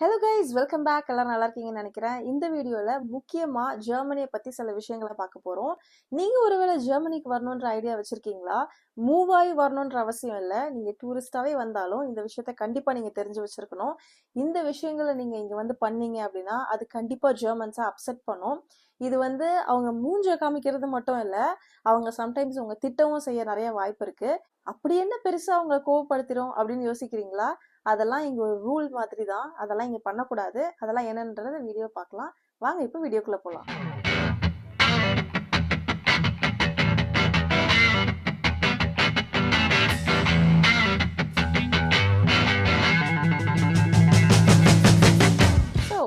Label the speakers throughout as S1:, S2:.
S1: Hello guys welcome back எல்லாரும் நல்லா இருக்கீங்கன்னு நினைக்கிறேன். இந்த வீடியோவில் முக்கியமாக ஜெர்மனியை பற்றி சில விஷயங்களை பார்க்க போகிறோம் நீங்கள் ஒருவேளை ஜெர்மனிக்கு வரணுன்ற ஐடியா வச்சுருக்கீங்களா? மூவாகி வரணுன்ற அவசியம் இல்லை. நீங்கள் டூரிஸ்டாகவே வந்தாலும் இந்த விஷயத்த கண்டிப்பாக நீங்கள் தெரிஞ்சு வச்சுருக்கணும். இந்த விஷயங்களை நீங்கள் இங்கே வந்து பண்ணீங்க அப்படின்னா அது கண்டிப்பாக ஜெர்மன்ஸை அப்செட் பண்ணும். இது வந்து அவங்க மூஞ்ச காமிக்கிறது மட்டும் இல்லை அவங்க சம்டைம்ஸ் அவங்க திட்டமும் செய்ய நிறைய வாய்ப்பு இருக்குது அப்படி என்ன பெருசாக அவங்களை கோவப்படுத்திடும் அப்படின்னு யோசிக்கிறீங்களா? அதெல்லாம் இங்கே ஒரு ரூல் மாதிரி தான் அதெல்லாம் இங்கே பண்ணக்கூடாது. அதெல்லாம் என்னன்றத வீடியோ பார்க்கலாம். வாங்க இப்போ வீடியோக்குள்ளே போகலாம் ஸோ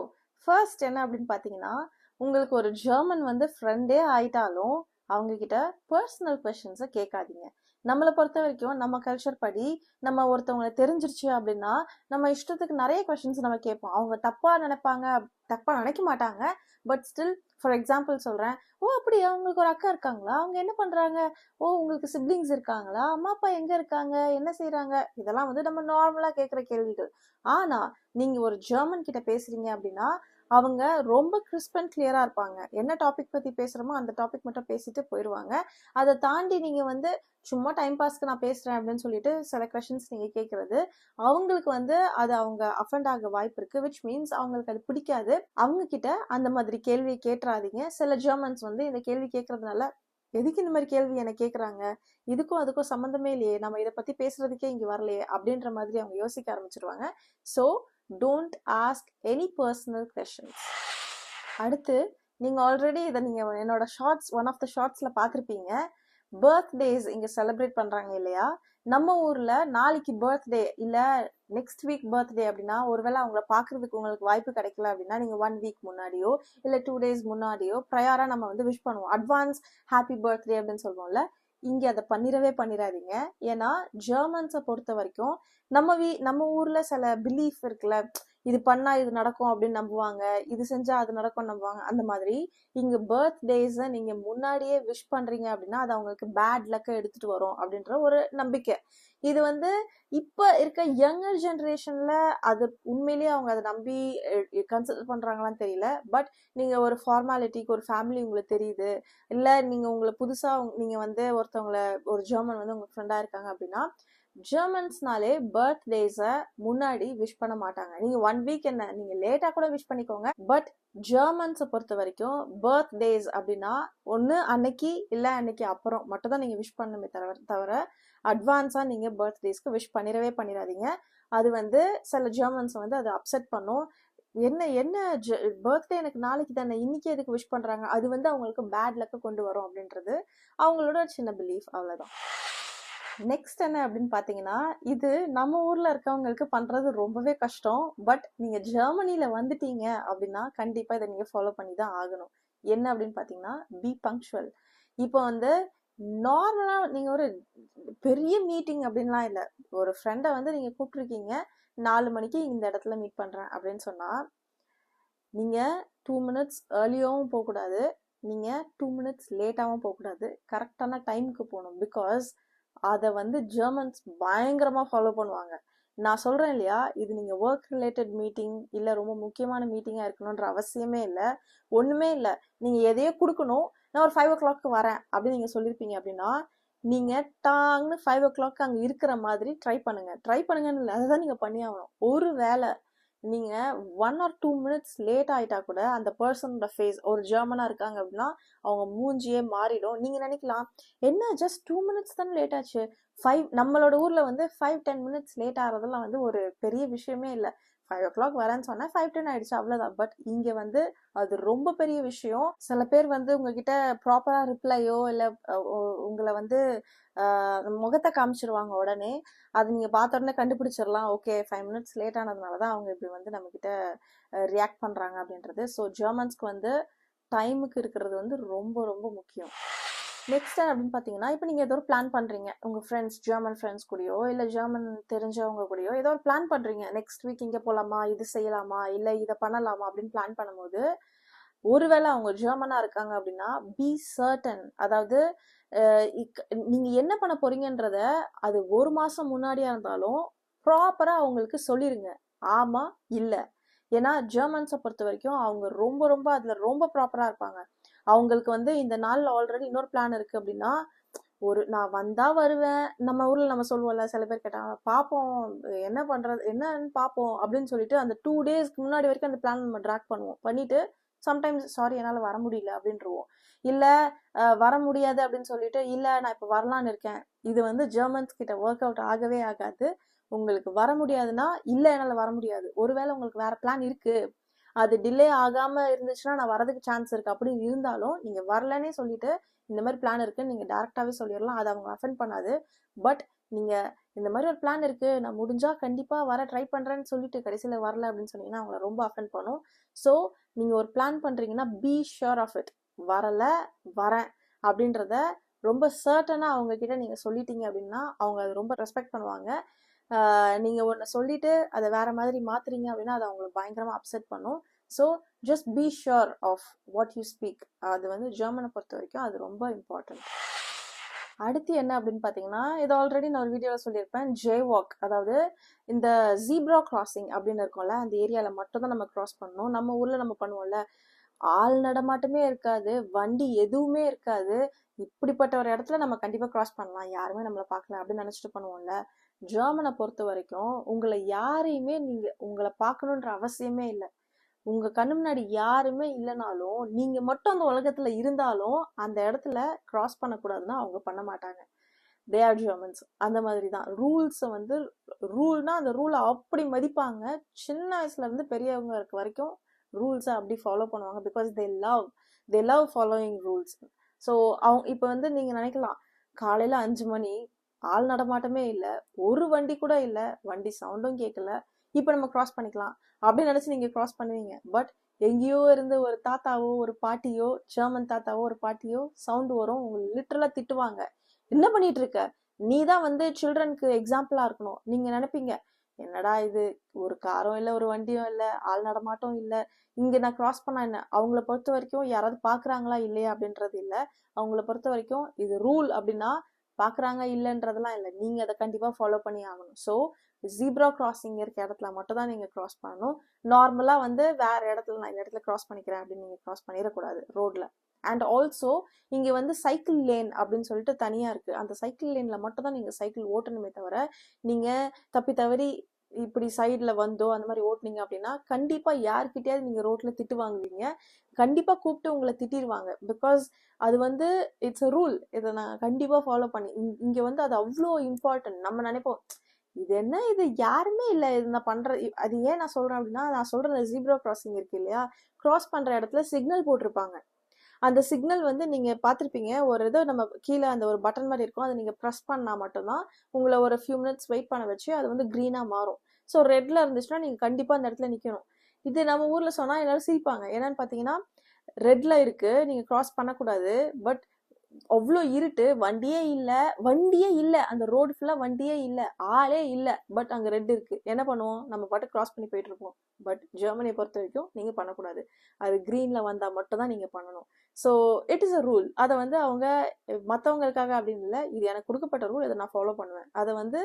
S1: ஃபர்ஸ்ட் என்ன அப்படின்னு பார்த்தீங்கன்னா உங்களுக்கு ஒரு ஜெர்மன் வந்து ஃப்ரெண்டே ஆயிட்டாலும் அவங்க கிட்ட பர்சனல் கொஷின்ஸை கேட்காதீங்க. நம்மளை பொறுத்த வரைக்கும் நம்ம கல்ச்சர் படி நம்ம ஒருத்தவங்களை தெரிஞ்சிருச்சு அப்படின்னா நம்ம இஷ்டத்துக்கு நிறைய கொஷின்ஸ் நம்ம கேட்போம். அவங்க தப்பாக நினைப்பாங்க தப்பாக நினைக்க மாட்டாங்க. பட் ஸ்டில் ஃபார் எக்ஸாம்பிள் சொல்கிறேன் ஓ அப்படியா? உங்களுக்கு ஒரு அக்கா இருக்காங்களா? அவங்க என்ன பண்ணுறாங்க ஓ உங்களுக்கு சிப்ளிங்ஸ் இருக்காங்களா? அம்மா அப்பா எங்கே இருக்காங்க? என்ன செய்கிறாங்க இதெல்லாம் வந்து நம்ம நார்மலாக கேட்குற கேள்விகள். ஆனா நீங்கள் ஒரு ஜெர்மன் கிட்ட பேசுகிறீங்க அப்படின்னா அவங்க ரொம்ப கிறிஸ்ப் அண்ட் கிளியராக இருப்பாங்க. என்ன டாபிக் பற்றி பேசுகிறோமோ அந்த டாபிக் மட்டும் பேசிட்டு போயிடுவாங்க. அதை தாண்டி நீங்கள் வந்து சும்மா டைம் பாஸ்க்கு நான் பேசுகிறேன் அப்படின்னு சொல்லிட்டு சில கொஷின்ஸ் நீங்கள் கேட்குறது அவங்களுக்கு வந்து அது அவங்க அஃபண்ட் ஆக வாய்ப்பு இருக்குது விச் மீன்ஸ் அவங்களுக்கு அது பிடிக்காது. அவங்க கிட்ட அந்த மாதிரி கேள்வியை கேட்டுறாதீங்க. சில ஜெர்மன்ஸ் வந்து இந்த கேள்வி கேட்குறதுனால எதுக்கு இந்த மாதிரி கேள்வி என்னை கேட்குறாங்க இதுக்கும் அதுக்கும் சம்மந்தமே இல்லையே. நம்ம இதை பற்றி பேசுகிறதுக்கே இங்கே வரலையே. அப்படின்ற மாதிரி அவங்க யோசிக்க ஆரம்பிச்சிருவாங்க. So don't ask any personal questions அடுத்து நீங்கள் ஆல்ரெடி இதை நீங்கள் என்னோட ஷார்ட்ஸ் ஒன் ஆஃப் த ஷார்ட்ஸில் பார்த்துருப்பீங்க. பர்த்டேஸ் இங்கே செலிப்ரேட் பண்ணுறாங்க இல்லையா? நம்ம ஊரில் நாளைக்கு பர்த்டே இல்லை நெக்ஸ்ட் வீக் பர்த்டே அப்படின்னா ஒருவேளை அவங்கள பார்க்குறதுக்கு உங்களுக்கு வாய்ப்பு கிடைக்கல அப்படின்னா நீங்கள் ஒன் வீக் முன்னாடியோ இல்லை டூ டேஸ் முன்னாடியோ ப்ரையாராக நம்ம வந்து விஷ் பண்ணுவோம். அட்வான்ஸ் ஹாப்பி பர்த்டே அப்படின்னு சொல்லுவோம்ல இங்க அதை பண்ணிடவே பண்ணிடாதீங்க ஏன்னா ஜெர்மன்ஸை பொறுத்த வரைக்கும் நம்ம வீ நம்ம ஊர்ல சில பிலீஃப் இருக்குல்ல இது பண்ணா இது நடக்கும் அப்படின்னு நம்புவாங்க இது செஞ்சா அது நடக்கும் நம்புவாங்க அந்த மாதிரி இங்க பர்த்டேஸை நீங்க முன்னாடியே விஷ் பண்றீங்க அப்படின்னா அது அவங்களுக்கு பேட் லக்கை எடுத்துட்டு வரும் அப்படின்ற ஒரு நம்பிக்கை. இது வந்து இப்போ இருக்க யங்கர் ஜென்ரேஷனில் அது உண்மையிலேயே அவங்க அதை நம்பி கன்சிடர் பண்ணுறாங்களான்னு தெரியல. பட் நீங்கள் ஒரு ஃபார்மாலிட்டிக்கு ஒரு ஃபேமிலி உங்களுக்கு தெரியுது. இல்லை நீங்கள் உங்களை புதுசாக நீங்கள் வந்து ஒருத்தவங்களை ஒரு ஜெர்மன் வந்து உங்கள் ஃப்ரெண்டாக இருக்காங்க அப்படின்னா ஜெர்மன்ஸ்னாலே பர்த்டேஸை முன்னாடி விஷ் பண்ண மாட்டாங்க. நீங்கள் ஒன் வீக் என்ன நீங்கள் லேட்டாக கூட விஷ் பண்ணிக்கோங்க. பட் ஜெர்மன்ஸை பொறுத்த வரைக்கும் பர்த்டேஸ் அப்படின்னா ஒன்று அன்னைக்கு இல்லை அன்னைக்கு அப்புறம் மட்டும் தான் நீங்கள் விஷ் பண்ணுமே தவிர தவிர அட்வான்ஸாக நீங்கள் பர்த்டேஸ்க்கு விஷ் பண்ணிடவே பண்ணிடாதீங்க. அது வந்து சில ஜெர்மன்ஸ் வந்து அதை அப்செட் பண்ணும். என்ன என்ன பர்த்டே எனக்கு நாளைக்கு தானே இன்னைக்கு எதுக்கு விஷ் பண்ணுறாங்க அது வந்து அவங்களுக்கு பேட் லக்க கொண்டு வரும் அப்படின்றது அவங்களோட சின்ன பிலீஃப் அவ்வளோதான் நெக்ஸ்ட் என்ன அப்படின்னு பார்த்தீங்கன்னா இது நம்ம ஊரில் இருக்கவங்களுக்கு பண்ணுறது ரொம்பவே கஷ்டம். பட் நீங்கள் ஜெர்மனியில் வந்துட்டீங்க அப்படின்னா கண்டிப்பாக இதை நீங்கள் ஃபாலோ பண்ணி தான் ஆகணும். என்ன அப்படின்னு பார்த்தீங்கன்னா பி பங்க்சுவல் இப்போ வந்து நார்மலாக நீங்கள் ஒரு பெரிய மீட்டிங் அப்படின்லாம் இல்லை. ஒரு ஃப்ரெண்டை வந்து நீங்கள் கூப்பிட்ருக்கீங்க நாலு மணிக்கு இந்த இடத்துல மீட் பண்ணுறேன் அப்படின்னு சொன்னால் நீங்கள் டூ மினிட்ஸ் ஏர்லியாகவும் போகக்கூடாது. நீங்கள் டூ மினிட்ஸ் லேட்டாகவும் போகக்கூடாது. கரெக்டான டைமுக்கு போகணும். பிகாஸ் அதை வந்து ஜெர்மன்ஸ் பயங்கரமாக ஃபாலோ பண்ணுவாங்க. நான் சொல்கிறேன் இல்லையா இது நீங்கள் ஒர்க் ரிலேட்டட் மீட்டிங் இல்லை ரொம்ப முக்கியமான மீட்டிங்காக இருக்கணுன்ற அவசியமே இல்லை. ஒன்றுமே இல்லை. நீங்கள் எதையோ கொடுக்கணும் நான் ஒரு ஃபைவ் ஓ கிளாக்கு வரேன் அப்படின்னு நீங்கள் சொல்லியிருப்பீங்க அப்படின்னா நீங்கள் டாங்னு ஃபைவ் ஓ கிளாக் அங்கே இருக்கிற மாதிரி ட்ரை பண்ணுங்கள் ட்ரை பண்ணுங்கன்னு இல்லை அதை தான் நீங்கள் பண்ணி ஆகணும். ஒரு வேலை நீங்கள் one or two minutes late ஆகிட்டா கூட அந்த பர்சனோட ஃபேஸ் ஒரு ஜெர்மனாக இருக்காங்க அப்படின்னா அவங்க மூஞ்சியே மாறிடும். நீங்கள் நினைக்கலாம் என்ன ஜஸ்ட் டூ மினிட்ஸ் தானே லேட் ஆச்சு? ஃபைவ் நம்மளோட ஊரில் வந்து ஃபைவ் டென் மினிட்ஸ் லேட் ஆகிறதெல்லாம் வந்து ஒரு பெரிய விஷயமே இல்லை. ஃபைவ் ஓ கிளாக் வரேன்னு சொன்னால் ஃபைவ் டென் ஆயிடுச்சு அவ்வளோதான் பட் இங்கே வந்து அது ரொம்ப பெரிய விஷயம். சில பேர் வந்து உங்ககிட்ட ப்ராப்பராக ரிப்ளையோ இல்லை உங்களை வந்து முகத்தை காமிச்சிருவாங்க உடனே அது நீங்கள் பார்த்த உடனே கண்டுபிடிச்சிடலாம். ஓகே ஃபைவ் மினிட்ஸ் லேட் ஆனதுனால தான் அவங்க இப்படி வந்து நம்மக்கிட்ட ரியாக்ட் பண்ணுறாங்க அப்படின்றது. ஸோ ஜெர்மன்ஸ்க்கு வந்து டைமுக்கு இருக்கிறது வந்து ரொம்ப ரொம்ப முக்கியம். நெக்ஸ்ட் அப்படின்னு பார்த்தீங்கன்னா இப்போ நீங்கள் ஏதோ ஒரு பிளான் பண்ணுறீங்க உங்கள் ஃப்ரெண்ட்ஸ் ஜெர்மன் ஃப்ரெண்ட்ஸ் கூடயோ இல்லை ஜெர்மன் தெரிஞ்சவங்க கூடயோ ஏதோ ஒரு பிளான் பண்ணுறீங்க நெக்ஸ்ட் வீக் இங்கே போகலாமா இது செய்யலாமா இல்லை இதை பண்ணலாமா அப்படின்னு பிளான் பண்ணும்போது ஒருவேளை அவங்க ஜெர்மனாக இருக்காங்க அப்படின்னா பி சர்டன் அதாவது நீங்கள் இக்- என்ன பண்ண போறீங்கன்றத அது ஒரு மாதம் முன்னாடியாக இருந்தாலும் ப்ராப்பராக அவங்களுக்கு சொல்லிடுங்க ஆமாம் இல்லை. ஏன்னா ஜெர்மன்ஸை பொறுத்த வரைக்கும் அவங்க ரொம்ப ரொம்ப அதில் ரொம்ப ப்ராப்பராக இருப்பாங்க. அவங்களுக்கு வந்து இந்த நாளில் ஆல்ரெடி இன்னொரு பிளான் இருக்குது அப்படின்னா ஒரு நான் வந்தா வருவேன். நம்ம ஊர்ல நம்ம சொல்லுவோம்ல சில பேர் கேட்டாங்க பார்ப்போம் என்ன பண்றது என்னன்னு பார்ப்போம் அப்படின்னு சொல்லிட்டு அந்த டூ டேஸ்க்கு முன்னாடி வரைக்கும் அந்த பிளான் நம்ம ட்ராக் பண்ணுவோம். பண்ணிட்டு சம்டைம்ஸ் சாரி என்னால் வர முடியல அப்படின்றவோம் இல்லை வர முடியாது அப்படின்னு சொல்லிட்டு இல்லை நான் இப்போ வரலான்னு இருக்கேன். இது வந்து ஜெர்மன்ஸ் கிட்ட ஒர்க் அவுட் ஆகவே ஆகாது. உங்களுக்கு வர முடியாதுன்னா இல்லை என்னால் வர முடியாது. ஒருவேளை உங்களுக்கு வேற பிளான் இருக்குது அது டிலே ஆகாமல் இருந்துச்சுன்னா நான் வரதுக்கு சான்ஸ் இருக்குது அப்படின்னு இருந்தாலும் நீங்கள் வரலன்னே சொல்லிட்டு இந்த மாதிரி பிளான் இருக்குன்னு நீங்கள் டேரெக்டாகவே சொல்லிடலாம். அது அவங்க அஃபெண்ட் பண்ணாது. பட் நீங்கள் இந்த மாதிரி ஒரு பிளான் இருக்குது நான் முடிஞ்சால் கண்டிப்பாக வர ட்ரை பண்ணுறேன்னு சொல்லிட்டு கடைசியில் வரல அப்படின்னு சொன்னீங்கன்னா அவங்கள ரொம்ப அஃபென்ட் பண்ணும். ஸோ நீங்கள் ஒரு பிளான் பண்ணுறீங்கன்னா பி ஷுர் ஆஃப் இட் வரலை வரேன் அப்படின்றத ரொம்ப சர்டனாக அவங்க கிட்ட நீங்கள் சொல்லிட்டீங்க அப்படின்னா அவங்க அது ரொம்ப ரெஸ்பெக்ட் பண்ணுவாங்க. நீங்கள் ஒன்று சொல்லிட்டு அதை வேற மாதிரி மாற்றுறீங்க அப்படின்னா அது அவங்களுக்கு பயங்கரமாக அப்செட் பண்ணும். So just be sure of what you speak அது வந்து ஜெர்மனை பொறுத்த வரைக்கும் அது ரொம்ப இம்பார்ட்டன்ட் அடுத்து என்ன அப்படின்னு பார்த்தீங்கன்னா இது ஆல்ரெடி நான் ஒரு வீடியோவில் சொல்லியிருப்பேன். ஜே வாக் அதாவது இந்த ஜீப்ரா கிராசிங் அப்படின்னு இருக்கும்ல அந்த ஏரியாவில் மட்டும் தான் நம்ம கிராஸ் பண்ணணும். நம்ம ஊரில் நம்ம பண்ணுவோம்ல. ஆள் நடமாட்டமே இருக்காது வண்டி எதுவுமே இருக்காது. இப்படிப்பட்ட ஒரு இடத்துல நம்ம கண்டிப்பாக கிராஸ் பண்ணலாம். யாருமே நம்மளை பார்க்கல அப்படின்னு நினச்சிட்டு பண்ணுவோம்ல. ஜெர்மனை பொறுத்த வரைக்கும் உங்களை யாரையுமே நீங்கள் உங்களை பார்க்கணுன்ற அவசியமே இல்லை. உங்கள் கண்ணு முன்னாடி யாருமே இல்லைனாலும் நீங்கள் மட்டும் அந்த உலகத்தில் இருந்தாலும் அந்த இடத்துல கிராஸ் பண்ணக்கூடாதுன்னா அவங்க பண்ண மாட்டாங்க. தே ஆர் ஜெர்மன்ஸ் அந்த மாதிரி தான் ரூல்ஸை வந்து ரூல்னால் அந்த ரூலை அப்படி மதிப்பாங்க. சின்ன வயசுலேருந்து பெரியவங்க இருக்க வரைக்கும் ரூல்ஸை அப்படி ஃபாலோ பண்ணுவாங்க because they love they love following rules so அவங்க இப்போ வந்து நீங்கள் நினைக்கலாம் காலையில் அஞ்சு மணி ஆள் நடமாட்டமே இல்லை. ஒரு வண்டி கூட இல்லை. வண்டி சவுண்டும் கேட்கல இப்போ நம்ம கிராஸ் பண்ணிக்கலாம். அப்படின்னு நினச்சி நீங்கள் கிராஸ் பண்ணுவீங்க. பட் எங்கேயோ இருந்து ஒரு தாத்தாவோ ஒரு பாட்டியோ ஜெர்மன் தாத்தாவோ ஒரு பாட்டியோ சவுண்டு வரும். உங்களுக்கு லிட்டரலா திட்டுவாங்க. என்ன பண்ணிட்டு இருக்க நீ தான் வந்து சில்ட்ரனுக்கு எக்ஸாம்பிளாக இருக்கணும். நீங்கள் நினைப்பீங்க என்னடா இது? ஒரு காரும் இல்லை ஒரு வண்டியும் இல்லை ஆள் நடமாட்டம் இல்லை. இங்கே நான் கிராஸ் பண்ணால் என்ன? அவங்கள பொறுத்த வரைக்கும் யாராவது பார்க்குறாங்களா இல்லையா அப்படின்றது இல்லை. அவங்கள பொறுத்த வரைக்கும் இது ரூல் அப்படின்னா பார்க்குறாங்க இல்லைன்றதெல்லாம் இல்லை. நீங்கள் அதை கண்டிப்பாக ஃபாலோ பண்ணி ஆகணும். ஸோ ஜீப்ரா கிராசிங் இருக்க இடத்துல மட்டும் தான் நீங்கள் க்ராஸ் பண்ணணும். நார்மலாக வந்து வேறு இடத்துல நான் இந்த இடத்துல க்ராஸ் பண்ணிக்கிறேன் அப்படின்னு நீங்கள் க்ராஸ் பண்ணிடக்கூடாது ரோட்டில் அண்ட் ஆல்சோ இங்கே வந்து சைக்கிள் லேன் அப்படின்னு சொல்லிட்டு தனியாக இருக்குது அந்த சைக்கிள் லேனில் மட்டும் தான் நீங்கள் சைக்கிள் ஓட்டணுமே தவிர நீங்கள் தப்பி தவறி இப்படி சைடில் வந்தோ அந்த மாதிரி ஓட்டுனீங்க அப்படின்னா கண்டிப்பாக யார்கிட்டயாவது நீங்கள் ரோட்டில் திட்டு வாங்குவீங்க. கண்டிப்பாக கூப்பிட்டு உங்களை திட்டிடுவாங்க பிகாஸ் அது வந்து இட்ஸ் அ ரூல் இதை நான் கண்டிப்பாக ஃபாலோ பண்ணி இங்கே வந்து அது அவ்வளோ இம்பார்ட்டன்ட் நம்ம நினைப்போம் இது என்ன இது? யாருமே இல்லை. இது நான் பண்ணுற அது ஏன் நான் சொல்கிறேன் அப்படின்னா நான் சொல்கிற ஜீப்ரோ ஜீப்ரா கிராசிங் இருக்கு இல்லையா? கிராஸ் பண்ணுற இடத்துல சிக்னல் போட்டிருப்பாங்க. அந்த சிக்னல் வந்து நீங்கள் பார்த்துருப்பீங்க. ஒரு இது நம்ம கீழே அந்த ஒரு பட்டன் மாதிரி இருக்கும். அதை நீங்கள் ப்ரெஸ் பண்ணால் மட்டும்தான் உங்களை ஒரு ஃபியூ மினிட்ஸ் வெயிட் பண்ண வச்சு அது வந்து க்ரீனாக மாறும். ஸோ ரெட்டில் இருந்துச்சுன்னா நீங்கள் கண்டிப்பாக அந்த இடத்துல நிற்கணும் இது நம்ம ஊரில் சொன்னால் எல்லோரும் சிரிப்பாங்க. என்னென்னு பார்த்தீங்கன்னா ரெட்டில் இருக்குது நீங்கள் க்ராஸ் பண்ணக்கூடாது. பட் அவ்வளோ இருட்டு வண்டியே இல்லை. வண்டியே இல்லை. அந்த ரோடு ஃபுல்லாக வண்டியே இல்லை. ஆளே இல்லை. பட் அங்கே ரெட் இருக்குது என்ன பண்ணுவோம்? நம்ம பாட்டு கிராஸ் பண்ணி போயிட்டு இருப்போம். பட் ஜெர்மனியை பொறுத்த வரைக்கும் நீங்கள் பண்ணக்கூடாது. அது க்ரீனில் வந்தால் மட்டும் தான் நீங்கள் பண்ணணும். So it is a rule அதை வந்து அவங்க மற்றவங்களுக்காக அப்படின்னு இல்லை இது எனக்கு கொடுக்கப்பட்ட ரூல் இதை நான் ஃபாலோ பண்ணுவேன். அதை வந்து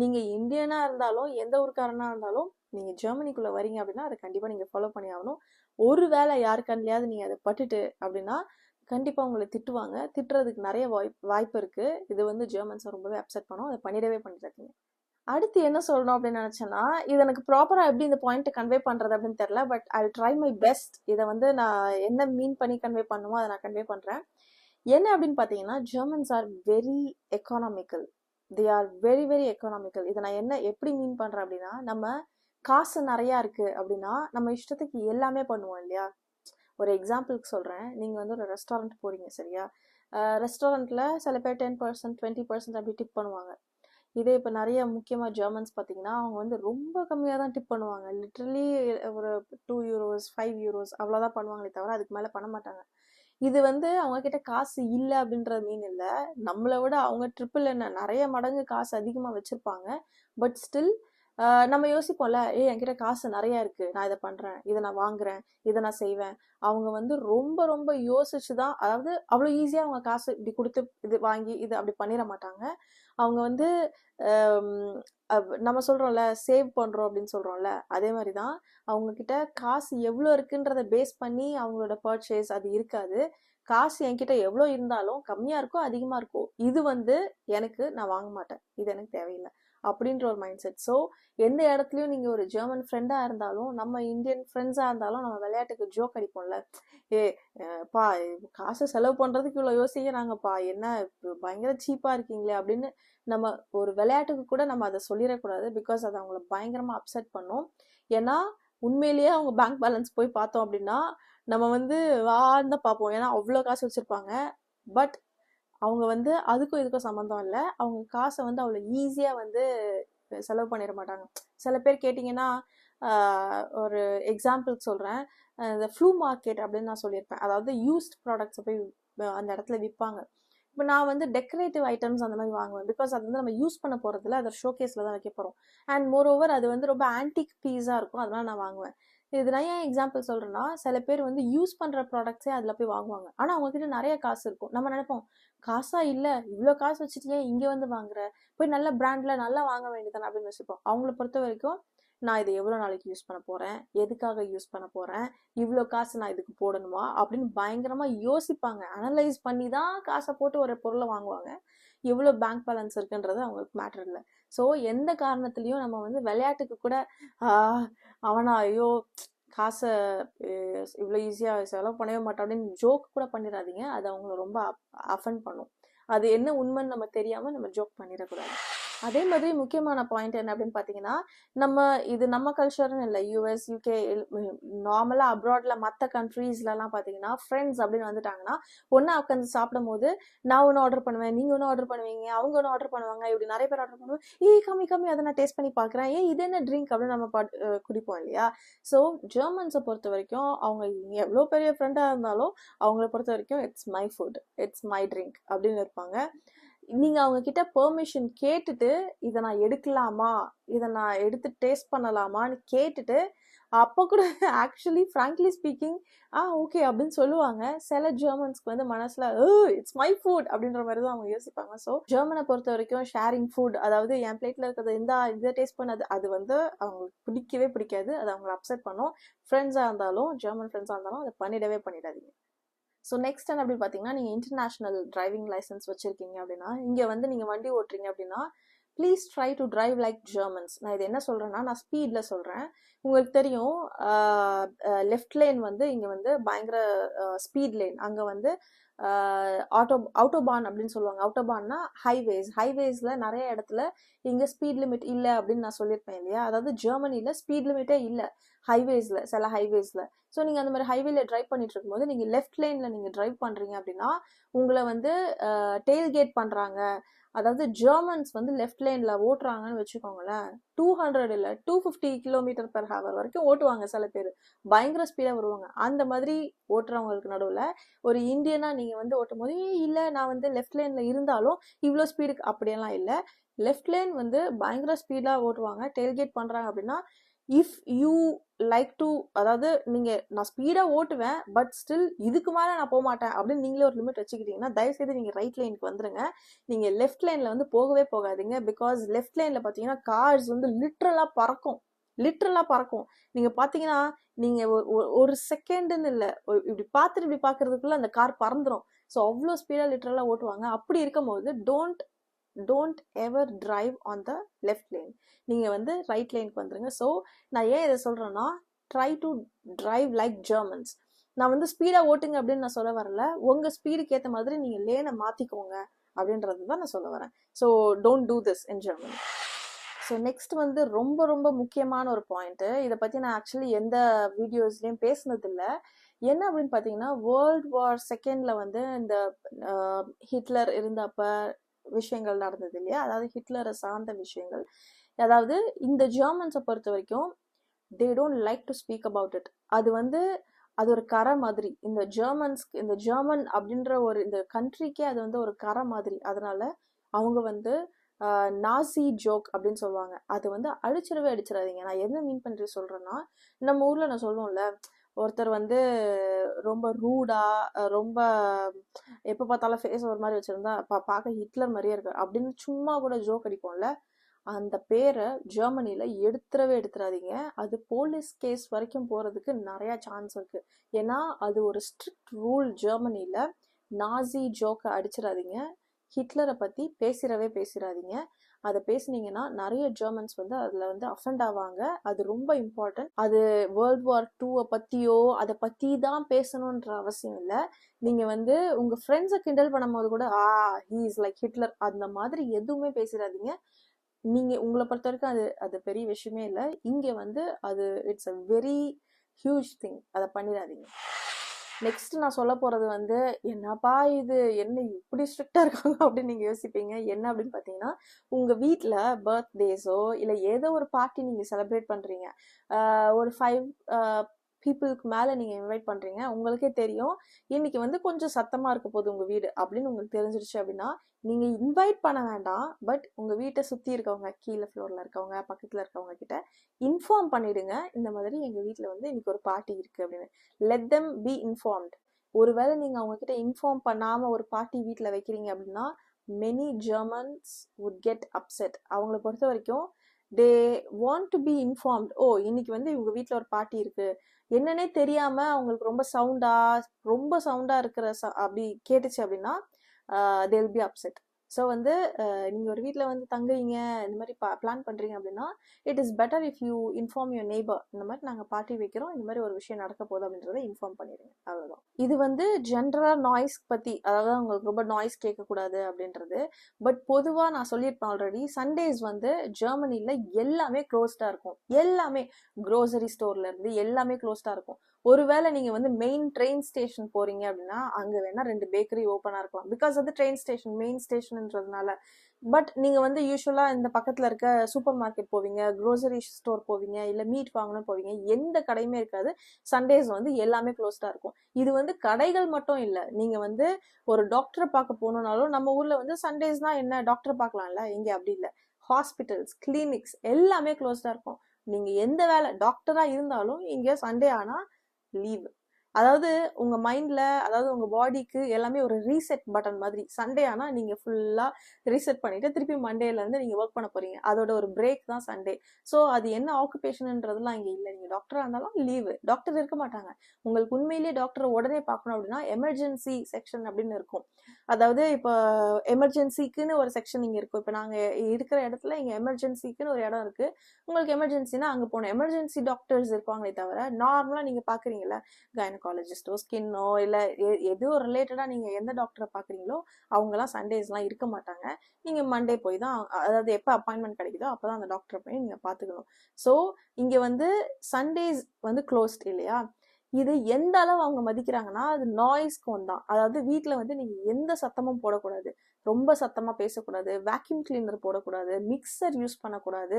S1: நீங்கள் இந்தியனாக இருந்தாலும் எந்த ஊருக்காரனாக இருந்தாலும் நீங்கள் ஜெர்மனிக்குள்ளே வரீங்க அப்படின்னா அதை கண்டிப்பாக நீங்கள் ஃபாலோ பண்ணி ஆகணும். ஒருவேளை யாரு கண்ணிலையாவது நீங்கள் அதை பட்டுட்டு அப்படின்னா கண்டிப்பாக உங்களை திட்டுவாங்க. திட்டுறதுக்கு நிறைய வாய்ப்பு வாய்ப்பு இருக்குது இது வந்து ஜெர்மன்ஸை ரொம்பவே அப்செட் பண்ணும். அதை பண்ணிடவே பண்ணிடாதீங்க. அடுத்து என்ன சொல்லணும் அப்படின்னு நினச்சேன்னா இது எனக்கு ப்ராப்பராக எப்படி இந்த பாயிண்ட்டை கன்வே பண்ணுறது அப்படின்னு தெரில but I try my best இதை வந்து நான் என்ன மீன் பண்ணி கன்வே பண்ணுமோ அதை நான் கன்வே பண்ணுறேன் என்ன அப்படின்னு பார்த்தீங்கன்னா Germans are very economical they are very very economical இதை நான் என்ன எப்படி மீன் பண்ணுறேன் அப்படின்னா நம்ம காசு நிறையா இருக்குது அப்படின்னா நம்ம இஷ்டத்துக்கு எல்லாமே பண்ணுவோம் இல்லையா? ஒரு எக்ஸாம்பிளுக்கு சொல்கிறேன் நீங்கள் வந்து ஒரு ரெஸ்டாரண்ட் போகிறீங்க சரியா? ரெஸ்டாரண்ட்டில் சில பேர் டென் பர்சன்ட் டுவெண்ட்டி பர்சன்ட் அப்படி டிப் பண்ணுவாங்க. இதே இப்போ நிறைய முக்கியமாக ஜெர்மன்ஸ் பார்த்தீங்கன்னா அவங்க வந்து ரொம்ப கம்மியாக தான் டிப் பண்ணுவாங்க. லிட்ரலி ஒரு டூ யூரோஸ் ஃபைவ் யூரோஸ் அவ்வளோதான் பண்ணுவாங்களே தவிர அதுக்கு மேலே பண்ண மாட்டாங்க. இது வந்து அவங்க கிட்ட காசு இல்லை அப்படின்ற மீன் இல்லை. நம்மளை விட அவங்க ட்ரிப்பிள் என்ன நிறைய மடங்கு காசு அதிகமாக வச்சுருப்பாங்க. பட் ஸ்டில் நம்ம யோசிப்போம்ல ஏய் என்கிட்ட காசு நிறைய இருக்கு. நான் இதை பண்றேன். இதை நான் வாங்குறேன். இதை நான் செய்வேன். அவங்க வந்து ரொம்ப ரொம்ப யோசிச்சு தான் அதாவது அவ்வளோ ஈஸியாக அவங்க காசு இப்படி கொடுத்து இது வாங்கி இது அப்படி பண்ணிட மாட்டாங்க. அவங்க வந்து நம்ம சொல்றோம்ல சேவ் பண்றோம் அப்படின்னு சொல்றோம்ல அதே மாதிரி தான் அவங்க கிட்ட காசு எவ்வளோ இருக்குன்றத பேஸ் பண்ணி அவங்களோட பர்ச்சேஸ் அது இருக்காது. காசு என்கிட்ட எவ்வளோ இருந்தாலும் கம்மியா இருக்கோ அதிகமா இருக்கோ இது வந்து எனக்கு நான் வாங்க மாட்டேன். இது எனக்கு தேவையில்லை. அப்படின்ற ஒரு மைண்ட் செட் ஸோ எந்த இடத்துலையும் நீங்கள் ஒரு ஜெர்மன் ஃப்ரெண்டாக இருந்தாலும் நம்ம இந்தியன் ஃப்ரெண்ட்ஸாக இருந்தாலும் நம்ம விளையாட்டுக்கு ஜோக் அடிப்போம்ல. ஏ பா காசு செலவு பண்ணுறதுக்கு இவ்வளோ யோசிக்கிறாங்கப்பா. என்ன பயங்கர சீப்பாக இருக்கீங்களே அப்படின்னு நம்ம ஒரு விளையாட்டுக்கு கூட நம்ம அதை சொல்லிடக்கூடாது. பிகாஸ் அது அவங்கள பயங்கரமாக அப்செட் பண்ணும். ஏன்னா உண்மையிலேயே அவங்க பேங்க் பேலன்ஸ் போய் பார்த்தோம் அப்படின்னா நம்ம வந்து வாழ்ந்து பார்ப்போம். ஏன்னா அவ்வளோ காசு வச்சுருப்பாங்க. பட் அவங்க வந்து அதுக்கும் இதுக்கும் சம்மந்தம் இல்லை. அவங்க காசை வந்து அவ்வளோ ஈஸியாக வந்து செலவு பண்ணிட மாட்டாங்க. சில பேர் கேட்டிங்கன்னா ஒரு எக்ஸாம்பிள் சொல்கிறேன் இந்த ஃப்ளூ மார்க்கெட் அப்படின்னு நான் சொல்லியிருப்பேன். அதாவது யூஸ்ட் ப்ராடக்ட்ஸை போய் அந்த இடத்துல விற்பாங்க இப்போ நான் வந்து டெக்கரேட்டிவ் ஐட்டம்ஸ் அந்த மாதிரி வாங்குவேன். பிகாஸ் அது வந்து நம்ம யூஸ் பண்ண போகிறதில்ல அதை ஷோகேஸில் தான் வைக்க போகிறோம் அண்ட் மோர் ஓவர் அது வந்து ரொம்ப ஆன்டிக் பீஸாக இருக்கும். அதெல்லாம் நான் வாங்குவேன். இது நான் ஏன் எக்ஸாம்பிள் சொல்கிறேன்னா சில பேர் வந்து யூஸ் பண்ணுற ப்ராடக்ட்ஸே அதில் போய் வாங்குவாங்க. ஆனால் அவங்கக்கிட்ட நிறைய காசு இருக்கும். நம்ம நினைப்போம் காசா இல்லை இவ்வளோ காசு வச்சுட்டு ஏன் இங்கே வந்து வாங்குற? போய் நல்ல பிராண்டில் நல்லா வாங்க வேண்டியதானே அப்படின்னு யோசிப்போம். அவங்கள பொறுத்த வரைக்கும் நான் இதை எவ்வளோ நாளைக்கு யூஸ் பண்ண போகிறேன் எதுக்காக யூஸ் பண்ண போகிறேன் இவ்வளோ காசு நான் இதுக்கு போடணுமா? அப்படின்னு பயங்கரமாக யோசிப்பாங்க. அனலைஸ் பண்ணி தான் காசை போட்டு ஒரு பொருளை வாங்குவாங்க. எவ்வளோ பேங்க் பேலன்ஸ் இருக்குன்றது அவங்களுக்கு மேட்டர் இல்லை. ஸோ எந்த காரணத்துலையும் நம்ம வந்து விளையாட்டுக்கு கூட அவனா ஐயோ காசை இவ்வளோ ஈஸியாக செலவு பண்ணவே மாட்டோம் அப்படின்னு ஜோக் கூட பண்ணிடாதீங்க அது அவங்கள ரொம்ப அஃபன் பண்ணும். அது என்ன உண்மைன்னு நம்ம தெரியாமல் நம்ம ஜோக் பண்ணிடக்கூடாது அதே மாதிரி முக்கியமான பாயிண்ட் என்ன அப்படின்னு பார்த்தீங்கன்னா நம்ம இது நம்ம கல்ச்சர்னு இல்லை யூஎஸ் யூகே நார்மலாக அப்ராடில் மற்ற கண்ட்ரீஸ்லலாம் பார்த்தீங்கன்னா ஃப்ரெண்ட்ஸ் அப்படின்னு வந்துட்டாங்கன்னா ஒன்றா உட்காந்து சாப்பிடும் போது நான் ஒன்று ஆர்டர் பண்ணுவேன் நீங்கள் ஒன்று ஆர்டர் பண்ணுவீங்க அவங்க ஒன்று ஆர்டர் பண்ணுவாங்க இப்படி நிறைய பேர் ஆர்டர் பண்ணுவோம் ஏ கம்மி கம்மி அதை நான் டேஸ்ட் பண்ணி பார்க்குறேன் ஏ இது என்ன ட்ரிங்க் அப்படின்னு நம்ம பா குடிப்போம் இல்லையா? ஸோ ஜெர்மன்ஸை பொறுத்த வரைக்கும் அவங்க எவ்வளோ பெரிய ஃப்ரெண்டாக இருந்தாலும் அவங்கள பொறுத்த வரைக்கும் it's my food it's my drink அப்படின்னு இருப்பாங்க. நீங்கள் அவங்க கிட்ட பெர்மிஷன் கேட்டுட்டு இதை நான் எடுக்கலாமா? இதை நான் எடுத்து டேஸ்ட் பண்ணலாமான்னு கேட்டுட்டு அப்போ கூட actually frankly speaking ah okay அப்படின்னு சொல்லுவாங்க. சில ஜெர்மன்ஸ்க்கு வந்து மனசில் இட்ஸ் மை ஃபுட் அப்படின்ற மாதிரி தான் அவங்க யோசிப்பாங்க. ஸோ ஜெர்மனை பொறுத்த வரைக்கும் ஷேரிங் ஃபுட் அதாவது என் பிளேட்டில் இருக்கிறது இந்த இதை டேஸ்ட் பண்ணது அது வந்து அவங்களுக்கு பிடிக்கவே பிடிக்காது. அது அவங்களை அப்செட் பண்ணும். ஃப்ரெண்ட்ஸாக இருந்தாலும் ஜெர்மன் ஃப்ரெண்ட்ஸாக இருந்தாலும் அதை பண்ணிடவே பண்ணிடாதீங்க. ஸோ நெக்ஸ்ட் என்ன அப்படின்னு பார்த்தீங்கன்னா நீங்கள் இன்டர்நேஷ்னல் டிரைவிங் லைசன்ஸ் வச்சுருக்கீங்க அப்படின்னா இங்கே வந்து நீங்கள் வண்டி ஓட்டுறீங்க அப்படின்னா please try to drive like Germans நான் இது என்ன சொல்கிறேன்னா நான் ஸ்பீடில் சொல்கிறேன் உங்களுக்கு தெரியும் லெஃப்ட் லேன் வந்து இங்கே வந்து பயங்கர ஸ்பீட் லேன் அங்கே வந்து ஆட்டோ அவுட்டோபான் அப்படின்னு சொல்லுவாங்க. அவுட்டோபான்னா ஹைவேஸ் ஹைவேஸில் நிறைய இடத்துல இங்கே ஸ்பீட் லிமிட் இல்லை அப்படின்னு நான் சொல்லியிருப்பேன் இல்லையா? அதாவது ஜெர்மனியில் ஸ்பீட் லிமிட்டே இல்லை. ஹைவேஸில் சில ஹைவேஸில் ஸோ நீங்கள் அந்த மாதிரி ஹைவேல ட்ரைவ் பண்ணிட்டு இருக்கும்போது நீங்கள் லெஃப்ட் லேனில் நீங்கள் ட்ரைவ் பண்ணுறீங்க அப்படின்னா உங்களை வந்து டெய்ல் கேட் பண்ணுறாங்க அதாவது ஜெர்மன்ஸ் வந்து லெஃப்ட் லேனில் ஓட்டுறாங்கன்னு வச்சுக்கோங்களேன் டூ ஹண்ட்ரட் இல்லை two fifty kilometre per hour வரைக்கும் ஓட்டுவாங்க சில பேர். பயங்கர ஸ்பீடாக வருவாங்க. அந்த மாதிரி ஓட்டுறவங்களுக்கு நடுவில் ஒரு இந்தியனாக நீங்கள் வந்து ஓட்டும் போது இல்லை நான் வந்து லெஃப்ட் லேனில் இருந்தாலும் இவ்வளோ ஸ்பீடுக்கு அப்படியெல்லாம் இல்லை. லெஃப்ட் லேன் வந்து பயங்கர ஸ்பீடாக ஓட்டுவாங்க. டெல்கேட் பண்ணுறாங்க அப்படின்னா இஃப் யூ லைக் டு அதாவது நீங்கள் நான் ஸ்பீடாக ஓட்டுவேன் பட் ஸ்டில் இதுக்கு மேலே நான் போக மாட்டேன் அப்படின்னு நீங்களே ஒரு லிமிட் வச்சுக்கிட்டீங்கன்னா தயவுசெய்து நீங்கள் ரைட் லைனுக்கு வந்துருங்க. நீங்கள் லெஃப்ட் லைனில் வந்து போகவே போகாதீங்க. பிகாஸ் லெஃப்ட் லைனில் பார்த்தீங்கன்னா கார்ஸ் வந்து லிட்ரலாக பறக்கும். லிட்ரலாக பறக்கும். நீங்கள் பார்த்தீங்கன்னா நீங்கள் ஒரு செகண்டுன்னு இல்லை இப்படி பார்த்துட்டு இப்படி பார்க்கறதுக்குள்ள அந்த கார் பறந்துடும் ஸோ அவ்வளோ ஸ்பீடாக லிட்ரலாக ஓட்டுவாங்க. அப்படி இருக்கும்போது don't don't ever drive on the left lane நீங்கள் வந்து ரைட் லைனுக்கு வந்துடுங்க ஸோ நான் ஏன் இதை சொல்கிறேன்னா try to drive like Germans நான் வந்து ஸ்பீடாக ஓட்டுங்க அப்படின்னு நான் சொல்ல வரல. உங்கள் ஸ்பீடுக்கு ஏற்ற மாதிரி நீங்கள் லேனை மாற்றிக்கோங்க அப்படின்றது தான் நான் சொல்ல வரேன். So don't do this in Germany so next வந்து ரொம்ப ரொம்ப முக்கியமான ஒரு பாயிண்ட்டு இதை பற்றி நான் ஆக்சுவலி எந்த வீடியோஸ்லேயும் பேசினதில்லை. என்ன அப்படின்னு பார்த்தீங்கன்னா வேர்ல்ட் வார் செகண்டில் வந்து இந்த ஹிட்லர் இருந்தப்ப விஷயங்கள் நடந்தது இல்லையா? அதாவது ஹிட்லரை சார்ந்த விஷயங்கள். அதாவது இந்த ஜெர்மன்ஸை பொறுத்த வரைக்கும் they don't like to speak about it அது வந்து அது ஒரு கரை மாதிரி. இந்த ஜெர்மன்ஸ்க்கு இந்த ஜெர்மன் அப்படின்ற ஒரு இந்த கண்ட்ரிக்கே அது வந்து ஒரு கரை மாதிரி. அதனால அவங்க வந்து நாசி ஜோக் அப்படின்னு சொல்லுவாங்க. அது வந்து அடிச்சிடவே அடிச்சிடாதீங்க நான் என்ன மீன் பண்ணி சொல்கிறேன்னா நம்ம ஊரில் நான் சொல்லுவோம்ல ஒருத்தர் வந்து ரொம்ப ரூடா ரொம்ப எப்போ பார்த்தாலும் ஃபேஸ் ஒரு மாதிரி வச்சுருந்தா பா பார்க்க ஹிட்லர் மாதிரியே இருக்கு அப்படின்னு சும்மா கூட ஜோக் அடிப்போம்ல அந்த பேரை ஜெர்மனியில் எடுத்துடவே எடுத்துடாதீங்க. அது போலீஸ் கேஸ் வரைக்கும் போகிறதுக்கு நிறையா சான்ஸ் இருக்குது ஏன்னா அது ஒரு ஸ்ட்ரிக்ட் ரூல் ஜெர்மனியில் நாசி ஜோக்கை அடிச்சிடாதீங்க. ஹிட்லரை பற்றி பேசிடவே பேசிடாதீங்க. அதை பேசுனீங்கன்னா நிறைய ஜெர்மன்ஸ் வந்து அதில் வந்து அஃபெண்ட் ஆவாங்க. அது ரொம்ப இம்பார்ட்டன்ட் அது வேர்ல்ட் வார் டூவை பற்றியோ அதை பற்றி தான் பேசணுன்ற அவசியம் இல்லை. நீங்கள் வந்து உங்கள் ஃப்ரெண்ட்ஸை கிண்டல் பண்ணும்போது கூட ah he is like Hitler அந்த மாதிரி எதுவுமே பேசிடாதீங்க. நீங்கள் உங்களை பொறுத்த வரைக்கும் அது அது பெரிய விஷயமே இல்லை. இங்கே வந்து அது it's a very huge thing அதை பண்ணிடாதீங்க. நெக்ஸ்ட் நான் சொல்ல போறது வந்து என்னப்பா இது? என்ன இப்படி ஸ்ட்ரிக்டா இருக்காங்க? அப்படின்னு நீங்க யோசிப்பீங்க. என்ன அப்படின்னு பாத்தீங்கன்னா உங்க வீட்டில் பர்த்டேஸோ இல்ல ஏதோ ஒரு பார்ட்டி நீங்க செலிப்ரேட் பண்றீங்க. ஒரு ஃபைவ் பீப்புளுக்கு மேலே நீங்கள் இன்வைட் பண்ணுறீங்க உங்களுக்கே தெரியும். இன்னைக்கு வந்து கொஞ்சம் சத்தமாக இருக்க போகுது உங்கள் வீடு அப்படின்னு உங்களுக்கு தெரிஞ்சிருச்சு அப்படின்னா நீங்கள் இன்வைட் பண்ண வேண்டாம். பட் உங்கள் வீட்டை சுற்றி இருக்கவங்க கீழே ஃப்ளோரில் இருக்கவங்க பக்கத்தில் இருக்கவங்க கிட்ட இன்ஃபார்ம் பண்ணிவிடுங்க இந்த மாதிரி எங்கள் வீட்டில் வந்து இன்னைக்கு ஒரு பார்ட்டி இருக்குது அப்படின்னு. லெட் தெம் பி இன்ஃபார்ம்ட் ஒருவேளை நீங்கள் அவங்கக்கிட்ட இன்ஃபார்ம் பண்ணாமல் ஒரு பார்ட்டி வீட்டில் வைக்கிறீங்க அப்படின்னா many Germans would get upset அவங்கள பொறுத்த வரைக்கும் they want to be informed ஓ இன்னைக்கு வந்து இவங்க வீட்டில் ஒரு பார்ட்டி இருக்குது என்னன்னே தெரியாம அவங்களுக்கு ரொம்ப சவுண்டா ரொம்ப சவுண்டா இருக்கிற ச- அப்படி கேட்டுச்சு அப்படின்னா they will be upset so வந்து நீங்கள் ஒரு வீட்டில் வந்து தங்குறீங்க இந்த மாதிரி பிளான் பண்ணுறீங்க அப்படின்னா it is better if you inform your neighbour இந்த மாதிரி நாங்கள் பார்ட்டி வைக்கிறோம் இந்த மாதிரி ஒரு விஷயம் நடக்க போகுது அப்படின்றத இன்ஃபார்ம் பண்ணிடுங்க. அவ்வளோதான் இது வந்து ஜென்ரலாக நாய்ஸ் பற்றி அதாவது உங்களுக்கு ரொம்ப நாய்ஸ் கேட்கக்கூடாது அப்படின்றது. பட் பொதுவாக நான் சொல்லியிருப்பேன் ஆல்ரெடி சண்டேஸ் வந்து ஜெர்மனியில் எல்லாமே க்ளோஸ்டாக இருக்கும். எல்லாமே க்ரோசரி ஸ்டோர்லேருந்து எல்லாமே க்ளோஸ்டாக இருக்கும். ஒருவேளை நீங்கள் வந்து மெயின் ட்ரெயின் ஸ்டேஷன் போகிறீங்க அப்படின்னா அங்கே வேணால் ரெண்டு பேக்கரி ஓப்பனாக இருக்கலாம். பிகாஸ் அது ட்ரெயின் ஸ்டேஷன் மெயின் ஸ்டேஷன்ன்றதுனால பட் நீங்கள் வந்து யூஸ்வலாக இந்த பக்கத்தில் இருக்க சூப்பர் மார்க்கெட் போவீங்க க்ரோசரி ஸ்டோர் போவீங்க இல்லை மீட் வாங்கணும் போவீங்க எந்த கடையுமே இருக்காது. சண்டேஸ் வந்து எல்லாமே க்ளோஸ்டாக இருக்கும். இது வந்து கடைகள் மட்டும் இல்லை. நீங்கள் வந்து ஒரு டாக்டரை பார்க்க போகணுன்னாலும் நம்ம ஊரில் வந்து சண்டேஸ்னால் என்ன? டாக்டர் பார்க்கலாம்ல? இங்கே அப்படி இல்லை. ஹாஸ்பிட்டல்ஸ் கிளினிக்ஸ் எல்லாமே க்ளோஸ்டாக இருக்கும். நீங்கள் எந்த வேலை டாக்டராக இருந்தாலும் இங்கே சண்டே ஆனால் லீவ் அதாவது உங்க மைண்ட்ல அதாவது உங்க பாடிக்கு எல்லாமே ஒரு ரீசெட் பட்டன் மாதிரி. சண்டே ஆனால் நீங்க ஃபுல்லா ரீசெட் பண்ணிட்டு திருப்பி மண்டேல இருந்து நீங்க ஒர்க் பண்ண போறீங்க. அதோட ஒரு பிரேக் தான் சண்டே ஸோ அது என்ன ஆக்குபேஷன்ன்றதுலாம் இங்க இல்லை. நீங்க டாக்டரா இருந்தாலும் லீவு டாக்டர் இருக்க மாட்டாங்க. உங்களுக்கு உண்மையிலேயே டாக்டரை உடனே பார்க்கணும் அப்படின்னா எமர்ஜென்சி செக்ஷன் அப்படின்னு இருக்கும். அதாவது இப்போ எமர்ஜென்சிக்குன்னு ஒரு செக்ஷன் இங்கே இருக்கும். இப்போ நாங்கள் இருக்கிற இடத்துல இங்கே எமர்ஜென்சிக்குன்னு ஒரு இடம் இருக்கு. உங்களுக்கு எமர்ஜென்சினா அங்கே போகணும். எமர்ஜென்சி டாக்டர்ஸ் இருப்பாங்களே தவிர நார்மலாக நீங்கள் பார்க்குறீங்களா பாக்குறீங்கல்ல கைனகாலஜிஸ்டோ ஸ்கின்னோ இல்லை எ- ரிலேட்டடாக ரிலேட்டடா நீங்க எந்த டாக்டரை பார்க்குறீங்களோ அவங்கலாம் சண்டேஸ்லாம் இருக்க மாட்டாங்க. நீங்கள் மண்டே போய் தான் அதாவது எப்போ அப்பாயின்மெண்ட் கிடைக்குதோ அப்போ தான் அந்த டாக்டரை போய் நீங்க பார்த்துக்கணும் ஸோ இங்கே வந்து சண்டேஸ் வந்து க்ளோஸ்ட் இல்லையா? இது எந்த அளவு அவங்க மதிக்கிறாங்கன்னா அது நாய்ஸ்க்கு தான் அதாவது வீட்டில் வந்து நீங்கள் எந்த சத்தமும் போடக்கூடாது. ரொம்ப சத்தமாக பேசக்கூடாது வேக்யூம் கிளீனர் போடக்கூடாது மிக்சர் யூஸ் பண்ணக்கூடாது.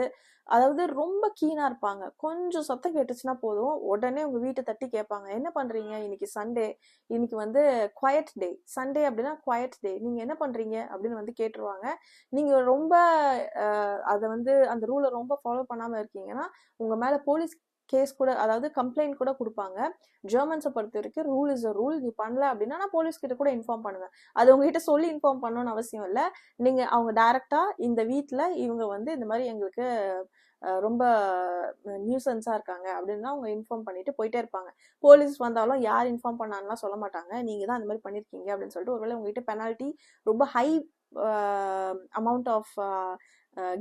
S1: அதாவது ரொம்ப கீனாக இருப்பாங்க. கொஞ்சம் சத்தம் கேட்டுச்சுன்னா போதும். உடனே உங்கள் வீட்டை தட்டி கேட்பாங்க என்ன பண்ணுறீங்க இன்னைக்கு சண்டே இன்னைக்கு வந்து குவயட் டே சண்டே அப்படின்னா குவயட் டே நீங்கள் என்ன பண்ணுறீங்க அப்படின்னு வந்து கேட்டுருவாங்க. நீங்கள் ரொம்ப அதை வந்து அந்த ரூலை ரொம்ப ஃபாலோ பண்ணாமல் இருக்கீங்கன்னா உங்கள் மேலே போலீஸ் கேஸ் கூட அதாவது கம்ப்ளைண்ட் கூட கொடுப்பாங்க. ஜெர்மன்ஸை பொறுத்த வரைக்கும் ரூல் இஸ் அ ரூல் நீ பண்ணல அப்படின்னா நான் போலீஸ் கிட்ட கூட இன்ஃபார்ம் பண்ணுவேன். அது உங்ககிட்ட சொல்லி இன்ஃபார்ம் பண்ணணும்னு அவசியம் இல்லை. நீங்கள் அவங்க டைரக்டா இந்த வீட்டில் இவங்க வந்து இந்த மாதிரி எங்களுக்கு ரொம்ப நியூசன்ஸாக இருக்காங்க அப்படின்னா அவங்க இன்ஃபார்ம் பண்ணிட்டு போயிட்டே இருப்பாங்க. போலீஸ் வந்தாலும் யார் இன்ஃபார்ம் பண்ணான்லாம் சொல்ல மாட்டாங்க. நீங்கள் தான் அந்த மாதிரி பண்ணியிருக்கீங்க அப்படின்னு சொல்லிட்டு ஒருவேளை உங்ககிட்ட பெனால்ட்டி ரொம்ப ஹை அமௌண்ட் ஆஃப்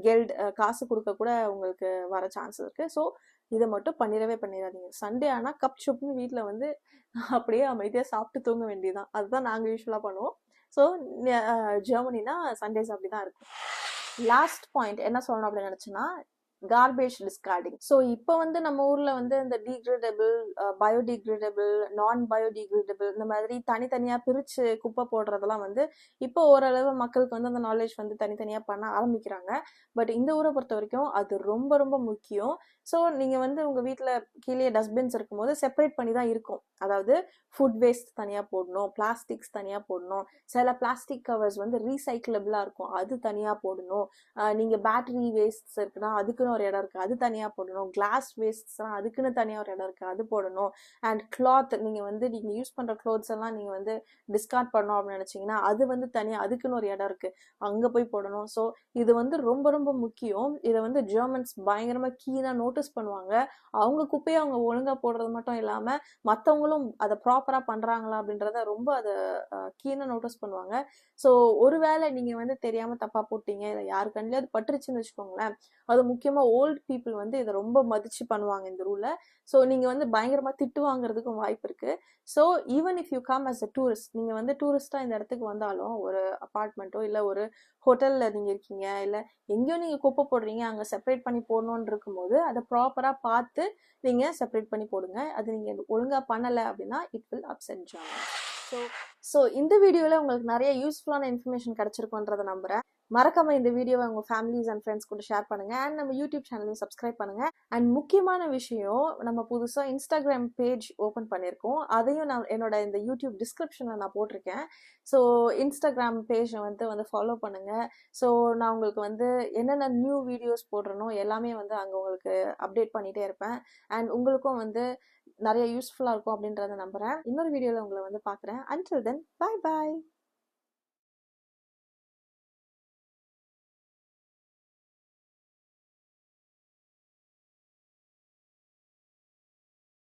S1: கெல்ட் காசு கொடுக்க கூட உங்களுக்கு வர சான்ஸ் இருக்குது ஸோ இதை மட்டும் பண்ணிடவே பண்ணிடாதீங்க. சண்டே ஆனால் கப் சுப்னு வீட்டில் வந்து அப்படியே அமைதியாக சாப்பிட்டு தூங்க வேண்டியதுதான். அதுதான் நாங்கள் யூஸ்வலாக பண்ணுவோம். ஸோ ஜெர்மனினா சண்டேஸ் அப்படி தான் இருக்கும். லாஸ்ட் பாயிண்ட் என்ன சொல்லணும் அப்படின்னு நினச்சேன்னா கார்பேஜ் டிஸ்கார்டிங் ஸோ இப்போ வந்து நம்ம ஊரில் வந்து இந்த டீக்ரேடபிள் பயோடிக்ரேடபிள் நான் பயோடிக்ரேடபிள் இந்த மாதிரி தனித்தனியாக பிரித்து குப்பை போடுறதெல்லாம் வந்து இப்போ ஓரளவு மக்களுக்கு வந்து அந்த நாலேஜ் வந்து தனித்தனியாக பண்ண ஆரம்பிக்கிறாங்க. பட் இந்த ஊரை பொறுத்த வரைக்கும் அது ரொம்ப ரொம்ப முக்கியம். ஸோ நீங்கள் வந்து உங்கள் வீட்டில் கீழே டஸ்ட்பின்ஸ் இருக்கும்போது செப்பரேட் பண்ணி தான் இருக்கும். அதாவது ஃபுட் வேஸ்ட் தனியாக போடணும் பிளாஸ்டிக்ஸ் தனியாக போடணும். சில பிளாஸ்டிக் கவர்ஸ் வந்து ரீசைக்கிளபிளாக இருக்கும். அது தனியாக போடணும். நீங்கள் பேட்டரி வேஸ்ட்ஸ் இருக்குன்னா அதுக்குன்னு ஒரு இடம் இருக்குது அது தனியாக போடணும். கிளாஸ் வேஸ்ட்ஸ்லாம் அதுக்குன்னு தனியாக ஒரு இடம் இருக்குது அது போடணும். அண்ட் கிளாத் நீங்கள் வந்து நீங்கள் யூஸ் பண்ணுற க்ளோத்ஸ் எல்லாம் நீங்கள் வந்து டிஸ்கார்ட் பண்ணோம் அப்படின்னு நினச்சிங்கன்னா அது வந்து தனியாக அதுக்குன்னு ஒரு இடம் இருக்குது அங்கே போய் போடணும். ஸோ இது வந்து ரொம்ப ரொம்ப முக்கியம். இதை வந்து ஜெர்மன்ஸ் பயங்கரமாக கீனாக நோட்டீஸ் பண்ணுவாங்க. அவங்க குப்பையை அவங்க ஒழுங்காக போடுறது மட்டும் இல்லாமல் மற்றவங்களும் அதை ப்ராப்பராக பண்ணுறாங்களா அப்படின்றத ரொம்ப அதை கீனாக நோட்டீஸ் பண்ணுவாங்க. ஸோ ஒருவேளை நீங்கள் வந்து தெரியாமல் தப்பாக போட்டீங்க இல்லை யாரு கண்ணிலே அது பட்டுருச்சுன்னு வச்சுக்கோங்களேன் அது முக்கியமாக ஓல்டு பீப்புள் வந்து இதை ரொம்ப மதித்து பண்ணுவாங்க இந்த ரூலை ஸோ நீங்கள் வந்து பயங்கரமாக திட்டு வாங்குறதுக்கும் வாய்ப்பு இருக்குது so even if you come as a tourist நீங்கள் வந்து டூரிஸ்ட்டாக இந்த இடத்துக்கு வந்தாலும் ஒரு அப்பார்ட்மெண்ட்டோ இல்லை ஒரு ஹோட்டலில் நீங்கள் இருக்கீங்க இல்லை எங்கேயோ நீங்கள் குப்பை போடுறீங்க அங்கே செப்பரேட் பண்ணி போடணுன்னு இருக்கும்போது அதை ப்ராப்பராக பார்த்து நீங்கள் செப்பரேட் பண்ணி போடுங்க. அது நீங்கள் ஒழுங்காக பண்ணலை அப்படின்னா it will upset them so so இந்த வீடியோவில் உங்களுக்கு நிறைய யூஸ்ஃபுல்லான இன்ஃபர்மேஷன் கிடச்சிருக்குன்றதை நம்புகிறேன் மறக்காம இந்த வீடியோவை உங்கள் ஃபேமிலிஸ் அண்ட் ஃப்ரெண்ட்ஸ் கூட ஷேர் பண்ணுங்க. அண்ட் நம்ம யூடியூப் சேனலையும் சப்ஸ்கிரைப் பண்ணுங்க. அண்ட் முக்கியமான விஷயம் நம்ம புதுசாக இன்ஸ்டாகிராம் பேஜ் ஓப்பன் பண்ணியிருக்கோம். அதையும் நான் என்னோட இந்த யூடியூப் டிஸ்கிரிப்ஷனில் நான் போட்டிருக்கேன். ஸோ இன்ஸ்டாகிராம் பேஜை வந்து வந்து ஃபாலோ பண்ணுங்க. ஸோ நான் உங்களுக்கு வந்து என்னென்ன நியூ வீடியோஸ் போடுறனோ எல்லாமே வந்து அங்கே உங்களுக்கு அப்டேட் பண்ணிகிட்டே இருப்பேன். அண்ட் உங்களுக்கும் வந்து நிறைய யூஸ்ஃபுல்லாக இருக்கும் அப்படின்றத நம்புகிறேன் இன்னொரு வீடியோவில் உங்களை வந்து பார்க்குறேன். அன்டில் தென் பாய் பாய்